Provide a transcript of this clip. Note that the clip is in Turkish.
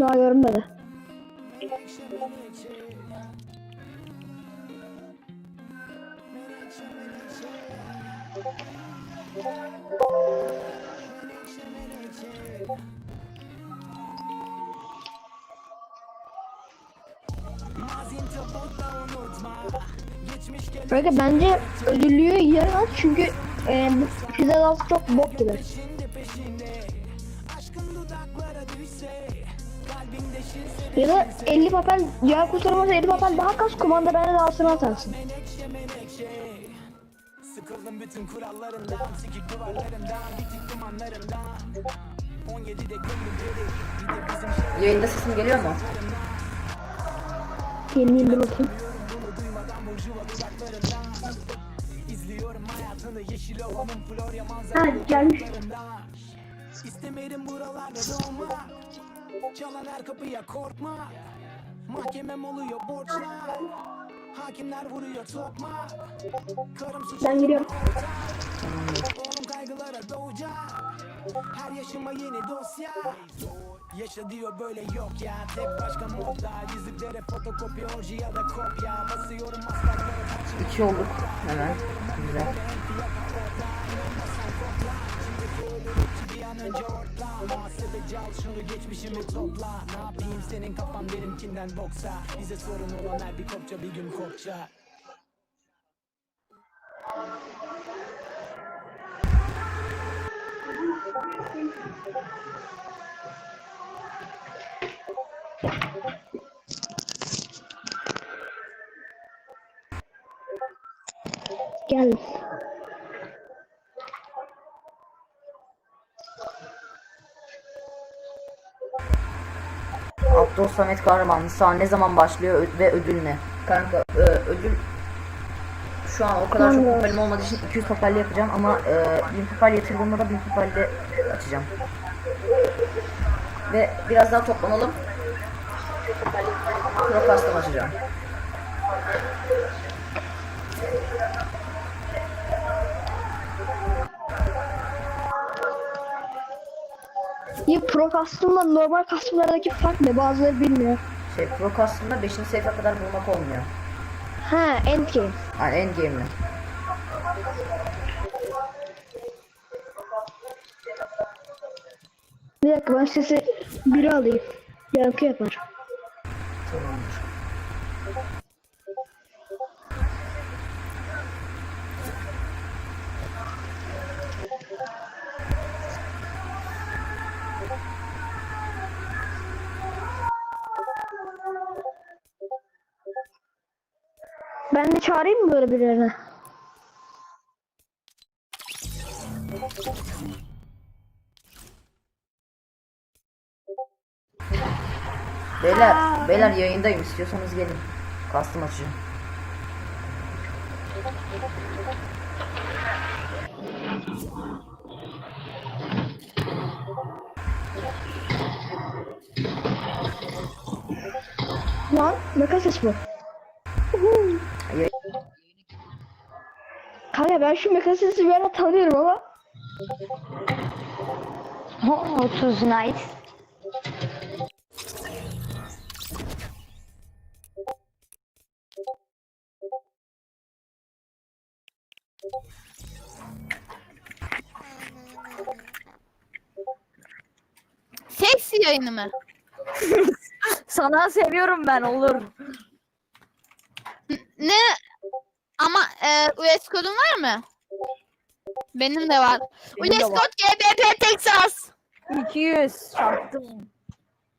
Daha görünmedi. Böyle bence ödüllüğü yaramaz çünkü e, bu pizza çok bok gibi. Ya da 50 papel cevap kurtarması 50 papel daha kas kumanda beni dansına atarsın. Sıkıldım bütün kurallarından Sikik duvarlarından Bitik dumanlarından 17'de gönlüm geri şey Yayında sesim geliyor mu? Yeniyim bir bakayım. Ha gelmiş. İstemedim buralarda doğmak Çalan her kapıya korkma. Mahkemem oluyor borçlar. Hakimler vuruyor tokma. Karım suç Ben giriyorum. Oğlum kaygılara doğacak. Her yaşıma yeni dosya. Yaşa diyor böyle yok ya. Tek başka modda Yüzüklere fotokopi orji ya da kopya. Basıyorum kaçın İki olduk. Hemen. Güzel. Önce orta. Muhasebeci al şunu geçmişimi topla. Ne yapayım senin kafan benimkinden boksa? Bize sorun olan her bir kopça bir gün kopça. Gel. Abdul Samet Kahraman. Sağ ne zaman başlıyor ve ödül ne? Kanka e, ödül şu an o kadar çok papelim olmadığı için 200 papel yapacağım ama e, 1000 papel yatırdığımda da 1000 papel de açacağım. Ve biraz daha toplanalım. Pro açacağım. Ya pro kastımla normal kastımlardaki fark ne? Bazıları bilmiyor. Şey Pro custom'da 5. sayfa kadar bulmak olmuyor. Ha endgame. Yani endgame'le. Bir dakika ben sesi biri alayım. Yankı yapar. Tamamdır. Ben de çağırayım mı böyle birilerine? Beyler, beyler yayındayım. İstiyorsanız gelin. Custom açacağım. Lan ne kasası bu? Yay- Kanka ben şu mekasesi bir ara tanıyorum ama. Oh, 30 nice. Seks yayını mı? Sana seviyorum ben olur. Ne? Ama e, US kodun var mı? Benim de var. Benim de US var. kod GBP Texas. 200 çarptım.